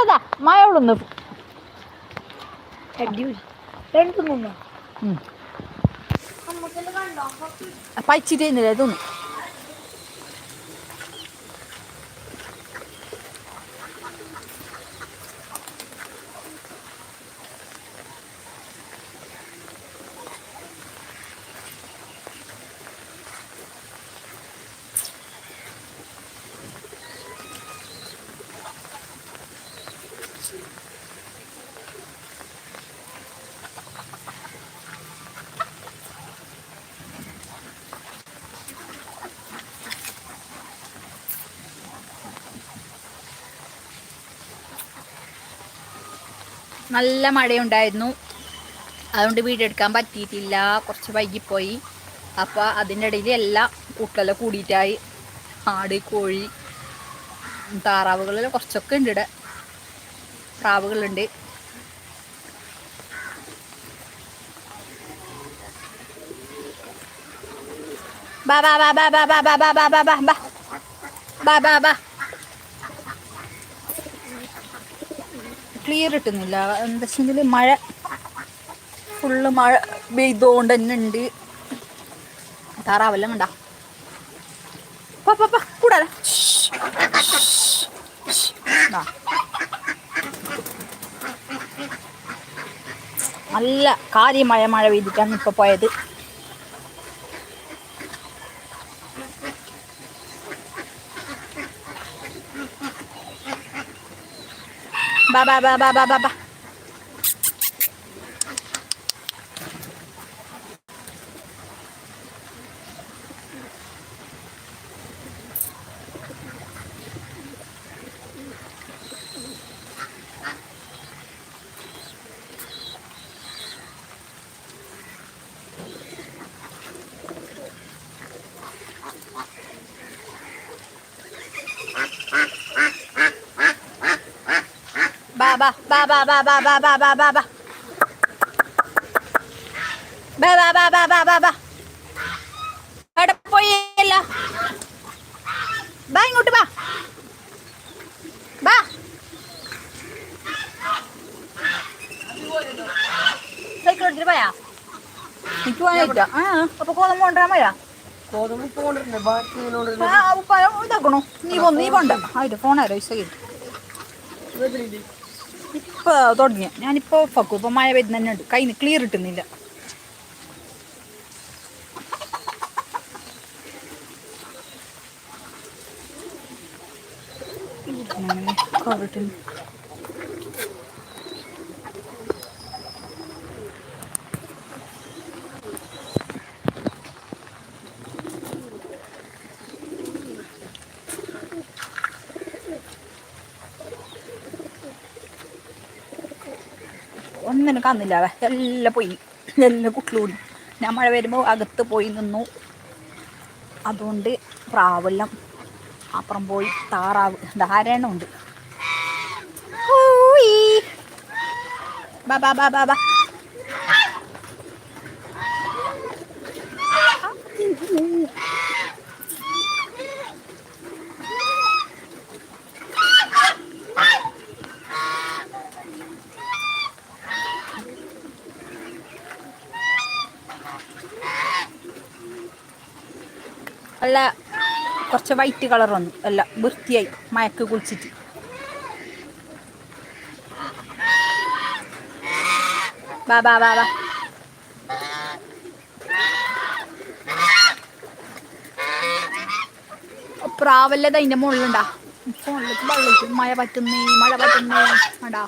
ഇവിടെതാ മഴവിടുന്നു പച്ചിരി ഇതൊന്നും. നല്ല മഴയുണ്ടായിരുന്നു അതുകൊണ്ട് വീഡിയോ എടുക്കാൻ പറ്റിയിട്ടില്ല കുറച്ച് വൈകിപ്പോയി അപ്പോൾ അതിന്റെ ഇടയിൽ എല്ലാം കൂട്ടെല്ലാം കൂടിയിട്ടായി ആട് കോഴി താറാവുകളിൽ കുറച്ചൊക്കെ ഉണ്ട് ഇവിടെ പ്രാവുകളുണ്ട് ബാ ബാ ബാ ബാ ബാ ബാ ബാ ബാ ബാ ബാ ബാ ബാ ബാ ക്ലിയർ കിട്ടുന്നില്ല എന്താ വെച്ചെങ്കിൽ മഴ ഫുള്ള് മഴ പെയ്തുകൊണ്ട് തന്നെ ഉണ്ട് താറാവെല്ലാം വേണ്ട കൂടാല. നല്ല കാര്യമായ മഴ പെയ്തിട്ടാണ് ഇപ്പൊ പോയത്. 八八八八八八八 ബാ ബാ ബാ ബാ ബാ ബാ ബാ ബാ ബാ ബാ ബാ ബാ ബാ ബാ ബാ ബാ ബാ എവിടെ പോയല്ല ബാ ഇങ്ങോട്ട് ബാ ബാ സൈക്കിൾ എടുത്തിട്ട് പോയാ എനിക്ക് പോകാനായിട്ടാ ആ അപ്പൊ കോതമ്പ് കൊണ്ടുവരാൻ പോയാ ഗോതമ്പ് ഇപ്പൊ കൊണ്ടിരുന്നേ ബാക്കി ഉപ്പായ ഇതാക്കണോ നീ പോ നീ പോണ്ട ആയിട്ട് ഫോണാരോ ഇഷ്ടം ഇപ്പോൾ തുടങ്ങിയ ഞാനിപ്പോൾ ഓഫാക്കും ഇപ്പോൾ മഴ വരുന്ന തന്നെ ഉണ്ട്. കയ്യിൽ നിന്ന് ക്ലിയർ കിട്ടുന്നില്ല കോവിഡ് ഒന്നിനും കാന്നില്ല അവ എല്ലാം പോയി. എല്ലാം കുട്ടിലൂടി ഞാൻ മഴ വരുമ്പോൾ അകത്ത് പോയി നിന്നു. അതുകൊണ്ട് പ്രാവെല്ലാം അപ്പുറം പോയി താറാവ്. ധാരാളം ഉണ്ട്. ബാ ബാ ബാ ബാ. അല്ല കുറച്ച് വൈറ്റ് കളർ വന്നു. അല്ല വൃത്തിയായി. മയക്ക് കുളിച്ചിട്ട്. ബാ ബാ ബാ ബാ മുകളിലുണ്ടാ. ഫോണിലേക്ക് വെള്ളം മഴ പറ്റുന്നേ മഴ പറ്റുന്നേ. അടാ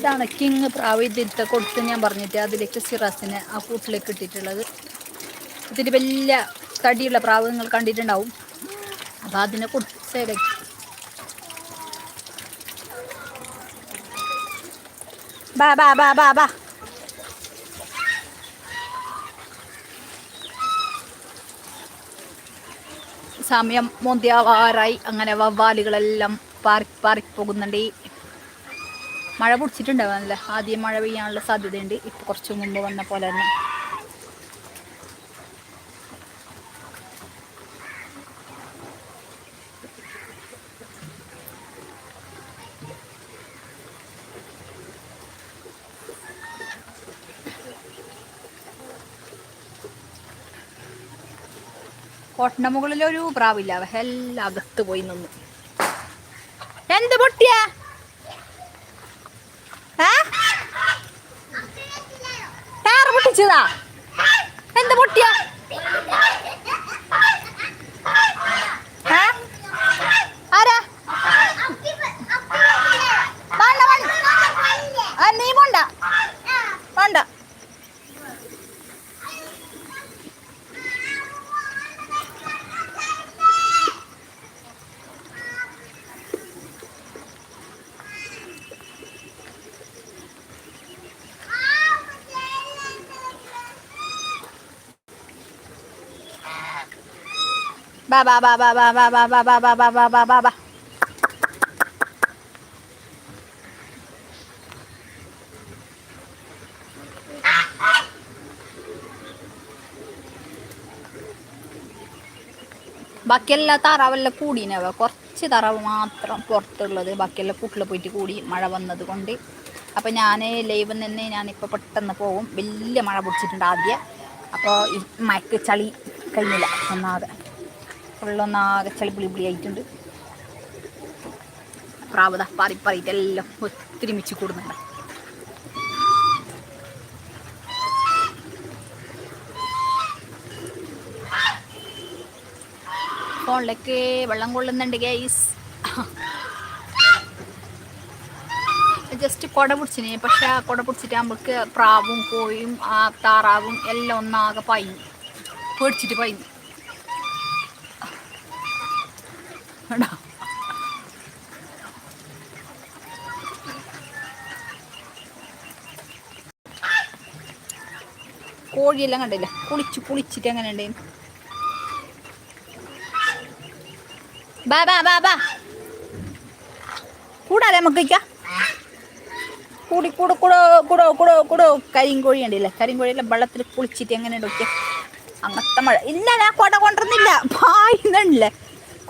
ഇതാണ് കിങ് പ്രാവിധ്യത്തെ കൊടുത്ത് ഞാൻ പറഞ്ഞിട്ട് അതിലേക്ക് സിറാസിനെ ആ കൂട്ടിലേക്ക് ഇട്ടിട്ടുള്ളത്. ഇതിന് വലിയ തടിയുള്ള പ്രാവ് നിങ്ങൾ കണ്ടിട്ടുണ്ടാവും. അപ്പം അതിനെ കൊടുത്ത് ബാ ബാ ബാ ബാ സമയം മോന്തിയാവാറായി അങ്ങനെ വവ്വാലുകളെല്ലാം പാറി പാറിപ്പോകുന്നുണ്ട് മഴ പിടിച്ചിട്ടുണ്ടാവാനല്ലേ? ആദ്യം മഴ പെയ്യാനുള്ള സാധ്യതയുണ്ട്. ഇപ്പൊ കുറച്ചു മുമ്പ് വന്ന പോലെ തന്നെ. കോട്ടന്റെ മുകളിലൊരു പ്രാവില്ല. എല്ലാം അകത്ത് പോയി നിന്നു. എന്ത് പൊട്ടിയ? ടയർ പൊട്ടിച്ചതാ? എന്താ പൊട്ടിയ ആരാ വേണ്ട വേണ്ട ആ, നീ പോണ്ട വേണ്ട Ba ba ba ba ba ba ba ba ba ba ba ba ba ba. ബാക്കിയെല്ലാ താറാവെല്ലാം കൂടീനവ കുറച്ച് താറാവ് മാത്രം പുറത്തുള്ളത് ബാക്കിയെല്ലാം കൂട്ടിൽ പോയിട്ട് കൂടി മഴ വന്നത് കൊണ്ട് അപ്പോൾ ഞാൻ ലൈവിൽ നിന്ന് ഞാനിപ്പോൾ പെട്ടെന്ന് പോകും വലിയ മഴ പിടിച്ചിട്ടുണ്ട് ആദ്യം അപ്പോൾ ഈ മയക്ക് ചളി കഴിഞ്ഞില്ല ഫുള്ളൊന്നാകെ ചളി പുളി പുളി ആയിട്ടുണ്ട്. പ്രാവത പറി പാറിയിട്ട് എല്ലാം ഒത്തിരിമിച്ച് കൂടുന്നുണ്ട്. ഫോണിലേക്ക് വെള്ളം കൊള്ളുന്നുണ്ട് ഗൈസ് ജസ്റ്റ് കുട പിടിച്ചിന് പക്ഷെ ആ കുട പിടിച്ചിട്ട് നമുക്ക് പ്രാവും കോഴിയും ആ താറാവും എല്ലാം ഒന്നാകെ പായും. പേടിച്ചിട്ട് പായും കണ്ടോ കോഴിയെല്ലാം കണ്ടില്ല? കുളിച്ച് കുളിച്ചിട്ട് എങ്ങനെ ഉണ്ടേനു ബാ ബാ ബാ ബാ. കൂടാതെ നമുക്ക് കഴിക്കാം കൂടി കൂടെ കൂടോ കൂടോ കൂടോ കൂടോ. കരിങ്കോഴി ഉണ്ടല്ലേ കരിങ്കോഴിയെല്ലാം വെള്ളത്തിൽ കുളിച്ചിട്ട് എങ്ങനെ നോക്കിയ. അങ്ങനത്തെ മഴ. ഇല്ല ഞാൻ കൊട കൊണ്ടിരുന്നില്ല പായുന്നില്ലേ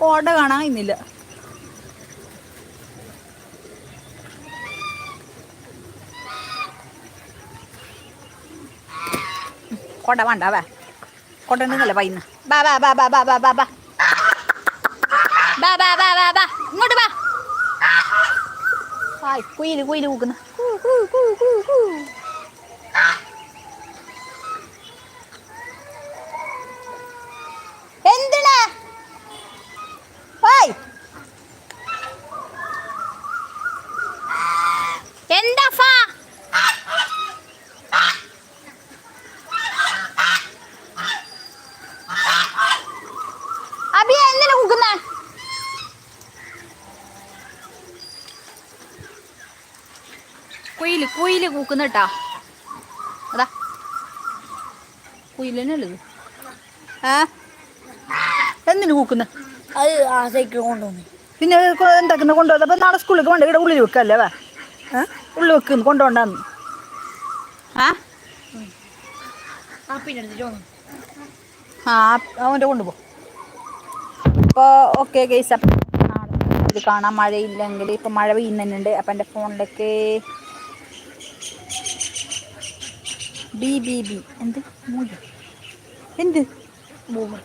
കൊട ഇന്നില്ല. കൊട വേണ്ട വേ. കോട ഉണ്ടെന്നല്ലേ പൈന്ന് ബാ ബാ ബാ ബാ ബാ ബാ ബാ ബാ ബാ ബാ ബാ ബാ ഇങ്ങോട്ട് ബാ ആയി കുയിൽ കുയിൽ കൂക്കുന്ന. കൂ, കൂ, കൂ, കൂ, കൂ. എന്തിനാ ഹായ് എന്താ ഫാ അബി എന്തിനാ കുക്കുന്നേ കുയിൽ കുയിൽ കൂക്കുന്ന കേട്ടാ അതാ. കുയിലന്നെ ആ ഏ? എന്തിനു കൂക്കുന്ന? അത് ആ സൈക്കിൾ കൊണ്ടുവന്നു. പിന്നെ എന്താക്കുന്ന കൊണ്ടുവന്നത്? അപ്പം നാളെ സ്കൂളിലേക്ക് വേണ്ട ഇവിടെ ഉള്ളിൽ വെക്കല്ലേ വേ? ഉള്ളിൽ വെക്കുന്നു കൊണ്ടുപോണ്ടാന്ന് ആ? ആ അവന്റെ കൊണ്ടുപോ അപ്പോൾ ഓക്കെ ഗൈസ് അപ്പം നാളെ ഇത് കാണാൻ മഴയില്ലെങ്കിൽ ഇപ്പം മഴ പെയ്യുന്നുണ്ട്. അപ്പം എന്റെ ഫോണിലേക്ക് ബി ബി ബി. എന്ത്? മൂല എന്ത്? ഭൂമി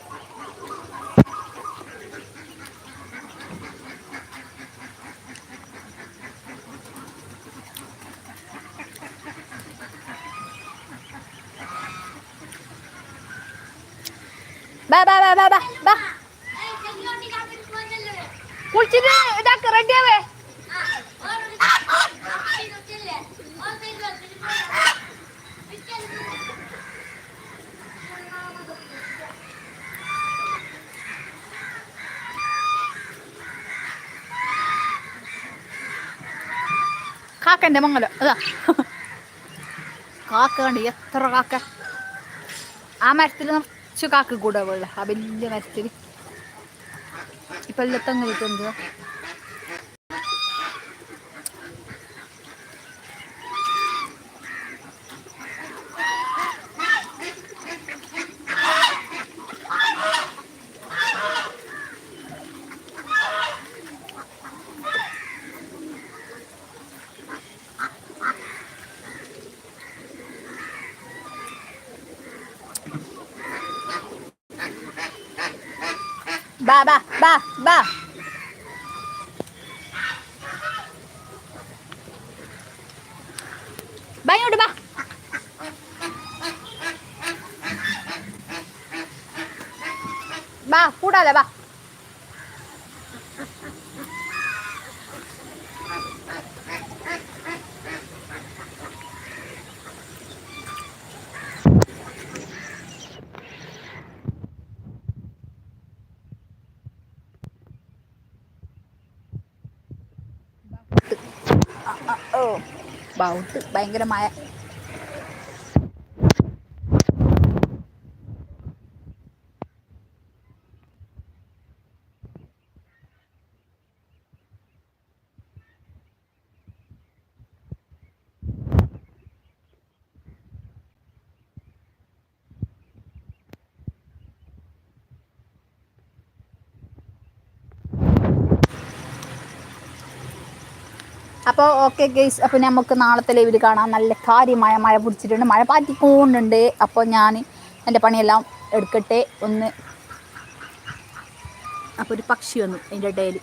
ബാ ബാ ബാ ബാ ബാ ബാ. കുളിച്ചിട്ട് ഇതാക്ക് റെഡിയാവേ കാക്കന്റെ മംഗലം അതാ. കാക്ക കണ്ട് എത്ര കാക്ക. ആ മരത്തിൽ നിറച്ച് കാക്ക കൂടെ പോലെ ആ വലിയ മരത്തിൽ ഇപ്പം എല്ലാം തെങ്ങ് பா பா பா பா பா விடு பா பா கூடாத பா ബൗട്ട് ഭയങ്കരമായ അപ്പോൾ ഓക്കെ ഗെയ്സ് അപ്പോൾ നമുക്ക് നാളത്തെ ലൈവിൽ കാണാം. നല്ല കാര്യമായ മഴ പിടിച്ചിട്ടുണ്ട്. മഴ പാറ്റിക്കൊണ്ടുണ്ട്. അപ്പോൾ ഞാൻ എന്റെ പണിയെല്ലാം എടുക്കട്ടെ. ഒന്ന് അപ്പോൾ ഒരു പക്ഷി വന്നു അതിന്റെ ഇടയിൽ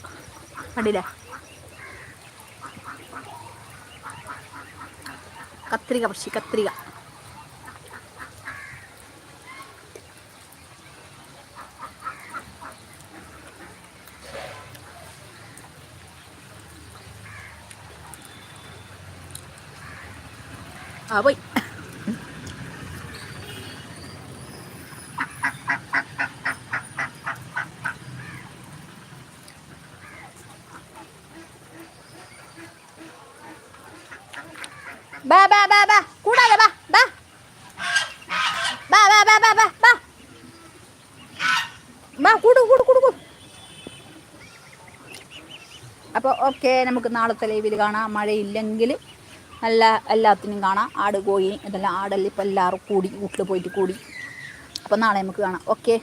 കണ്ടില്ലേ? കത്രിക പക്ഷി കത്രിക. ആ ബാ ബാ ബാ ബാ. ബാ ബാ. ബാ ബാ ബാ അപ്പോൾ ഓക്കെ നമുക്ക് നാളത്തെ ലൈവിൽ കാണാം. മഴയില്ലെങ്കിൽ നല്ല എല്ലാത്തിനും കാണാം. ആട് കോഴി ഇതെല്ലാം ആടല്ലേ ഇപ്പോൾ എല്ലാവരും കൂടി വീട്ടിൽ പോയിട്ട് കൂടി. അപ്പോൾ നാളെ നമുക്ക് കാണാം. ഓക്കെ.